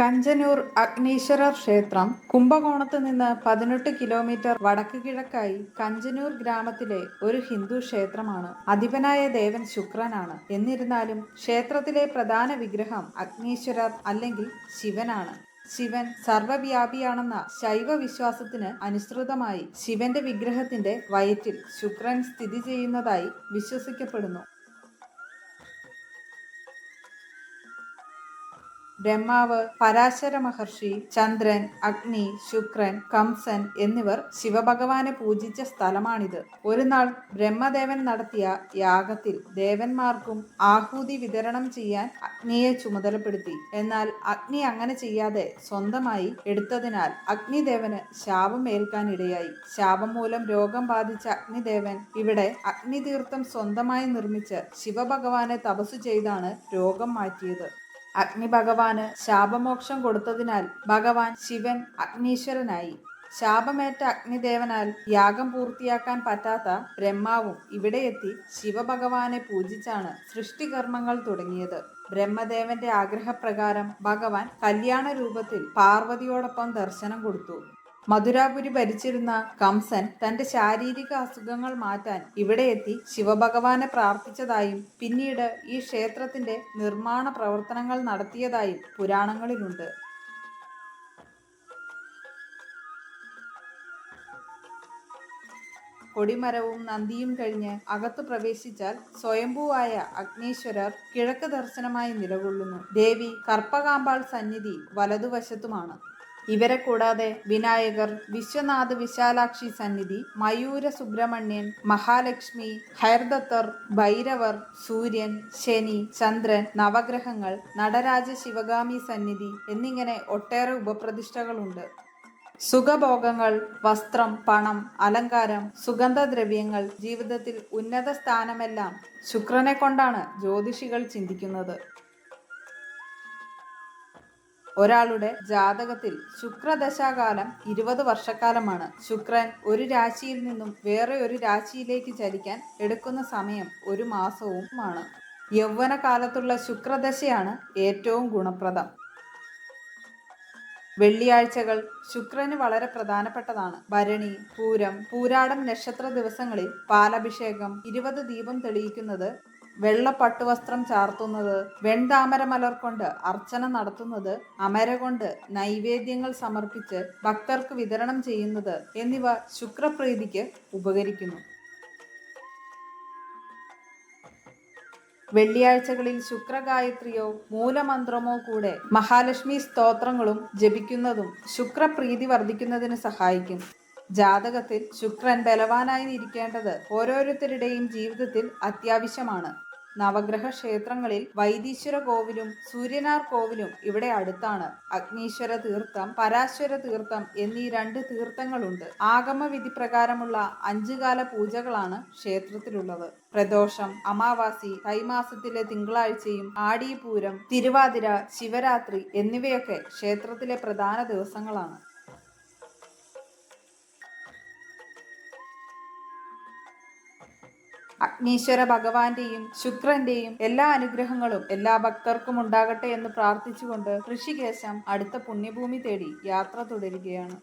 കഞ്ചനൂർ അഗ്നീശ്വരർ ക്ഷേത്രം കുംഭകോണത്ത് നിന്ന് പതിനെട്ട് കിലോമീറ്റർ വടക്ക് കിഴക്കായി കഞ്ചനൂർ ഗ്രാമത്തിലെ ഒരു ഹിന്ദു ക്ഷേത്രമാണ്. അധിപനായ ദേവൻ ശുക്രനാണ്. എന്നിരുന്നാലും ക്ഷേത്രത്തിലെ പ്രധാന വിഗ്രഹം അഗ്നീശ്വരർ അല്ലെങ്കിൽ ശിവനാണ്. ശിവൻ സർവവ്യാപിയാണെന്ന ശൈവ വിശ്വാസത്തിന് അനുസൃതമായി ശിവന്റെ വിഗ്രഹത്തിന്റെ വയറ്റിൽ ശുക്രൻ സ്ഥിതി ചെയ്യുന്നതായി വിശ്വസിക്കപ്പെടുന്നു. ബ്രഹ്മാവ് പരാശര മഹർഷി ചന്ദ്രൻ അഗ്നി ശുക്രൻ കംസൻ എന്നിവർ ശിവഭഗവാനെ പൂജിച്ച സ്ഥലമാണിത്. ഒരു നാൾ ബ്രഹ്മദേവൻ നടത്തിയ യാഗത്തിൽ ദേവന്മാർക്കും ആഹൂതി വിതരണം ചെയ്യാൻ അഗ്നിയെ ചുമതലപ്പെടുത്തി. എന്നാൽ അഗ്നി അങ്ങനെ ചെയ്യാതെ സ്വന്തമായി എടുത്തതിനാൽ അഗ്നിദേവന് ശാപം ഏൽക്കാനിടയായി ശാപം മൂലം രോഗം ബാധിച്ച അഗ്നിദേവൻ ഇവിടെ അഗ്നിതീർത്ഥം സ്വന്തമായി നിർമ്മിച്ച് ശിവഭഗവാനെ തപസ്സു ചെയ്താണ് രോഗം മാറ്റിയത്. അഗ്നി ഭഗവാന് ശാപമോക്ഷം കൊടുത്തതിനാൽ ഭഗവാൻ ശിവൻ അഗ്നീശ്വരനായി. ശാപമേറ്റ അഗ്നിദേവനാൽ യാഗം പൂർത്തിയാക്കാൻ പറ്റാത്ത ബ്രഹ്മാവും ഇവിടെയെത്തി ശിവഭഗവാനെ പൂജിച്ചാണ് സൃഷ്ടികർമ്മങ്ങൾ തുടങ്ങിയത്. ബ്രഹ്മദേവന്റെ ആഗ്രഹപ്രകാരം ഭഗവാൻ കല്യാണ രൂപത്തിൽ പാർവതിയോടൊപ്പം ദർശനം കൊടുത്തു. മധുരാപുരി ഭരിച്ചിരുന്ന കംസൻ തന്റെ ശാരീരിക അസുഖങ്ങൾ മാറ്റാൻ ഇവിടെ എത്തി ശിവഭഗവാനെ പ്രാർത്ഥിച്ചതായും പിന്നീട് ഈ ക്ഷേത്രത്തിന്റെ നിർമ്മാണ പ്രവർത്തനങ്ങൾ നടത്തിയതായും പുരാണങ്ങളിലുണ്ട്. കൊടിമരവും നന്ദിയും കഴിഞ്ഞ് അകത്തു പ്രവേശിച്ചാൽ സ്വയംഭൂവായ അഗ്നീശ്വരർ കിഴക്ക് ദർശനമായി നിലകൊള്ളുന്നു. ദേവി കർപ്പകാമ്പാൾ സന്നിധി വലതുവശത്തുമാണ്. ഇവരെ കൂടാതെ വിനായകർ വിശ്വനാഥ് വിശാലാക്ഷി സന്നിധി മയൂര സുബ്രഹ്മണ്യൻ മഹാലക്ഷ്മി ഹൈർദത്തർ ഭൈരവർ സൂര്യൻ ശനി ചന്ദ്രൻ നവഗ്രഹങ്ങൾ നടരാജ ശിവഗാമി സന്നിധി എന്നിങ്ങനെ ഒട്ടേറെ ഉപപ്രതിഷ്ഠകളുണ്ട്. സുഖഭോഗങ്ങൾ വസ്ത്രം പണം അലങ്കാരം സുഗന്ധദ്രവ്യങ്ങൾ ജീവിതത്തിൽ ഉന്നത സ്ഥാനമെല്ലാം ശുക്രനെ കൊണ്ടാണ് ജ്യോതിഷികൾ ചിന്തിക്കുന്നത്. ഒരാളുടെ ജാതകത്തിൽ ശുക്രദശാകാലം ഇരുപത് വർഷക്കാലമാണ്. ശുക്രൻ ഒരു രാശിയിൽ നിന്നും വേറെ ഒരു രാശിയിലേക്ക് ചലിക്കാൻ എടുക്കുന്ന സമയം ഒരു മാസവുമാണ്. യൗവന കാലത്തുള്ള ശുക്രദശയാണ് ഏറ്റവും ഗുണപ്രദം. വെള്ളിയാഴ്ചകൾ ശുക്രന് വളരെ പ്രധാനപ്പെട്ടതാണ്. ഭരണി പൂരം പൂരാടം നക്ഷത്ര ദിവസങ്ങളിൽ പാലഭിഷേകം ഇരുപത് ദീപം തെളിയിക്കുന്നത് വെള്ള പട്ടുവസ്ത്രം ചാർത്തുന്നത് വെൺതാമര മലർ കൊണ്ട് അർച്ചന നടത്തുന്നത് അമര കൊണ്ട് നൈവേദ്യങ്ങൾ സമർപ്പിച്ച് ഭക്തർക്ക് വിതരണം ചെയ്യുന്നത് എന്നിവ ശുക്രപ്രീതിക്ക് ഉപകരിക്കുന്നു. വെള്ളിയാഴ്ചകളിൽ ശുക്രഗായത്രിയോ മൂലമന്ത്രമോ കൂടെ മഹാലക്ഷ്മി സ്തോത്രങ്ങളും ജപിക്കുന്നതും ശുക്രപ്രീതി വർദ്ധിക്കുന്നതിന് സഹായിക്കും. ജാതകത്തിൽ ശുക്രൻ ബലവാനായി ഇരിക്കേണ്ടത് ഓരോരുത്തരുടെയും ജീവിതത്തിൽ അത്യാവശ്യമാണ്. നവഗ്രഹ ക്ഷേത്രങ്ങളിൽ വൈദീശ്വര കോവിലും സൂര്യനാർ കോവിലും ഇവിടെ അടുത്താണ്. അഗ്നീശ്വര തീർത്ഥം പരാശ്വര തീർത്ഥം എന്നീ രണ്ട് തീർത്ഥങ്ങളുണ്ട്. ആഗമ വിധി പ്രകാരമുള്ള അഞ്ചുകാല പൂജകളാണ് ക്ഷേത്രത്തിലുള്ളത്. പ്രദോഷം അമാവാസി തൈമാസത്തിലെ തിങ്കളാഴ്ചയും ആടിപൂരം തിരുവാതിര ശിവരാത്രി എന്നിവയൊക്കെ ക്ഷേത്രത്തിലെ പ്രധാന ദിവസങ്ങളാണ്. അഗ്നീശ്വര ഭഗവാന്റെയും ശുക്രന്റെയും എല്ലാ അനുഗ്രഹങ്ങളും എല്ലാ ഭക്തർക്കും ഉണ്ടാകട്ടെ എന്ന് പ്രാർത്ഥിച്ചുകൊണ്ട് ഋഷികേശം അടുത്ത പുണ്യഭൂമി തേടി യാത്ര തുടരുകയാണ്.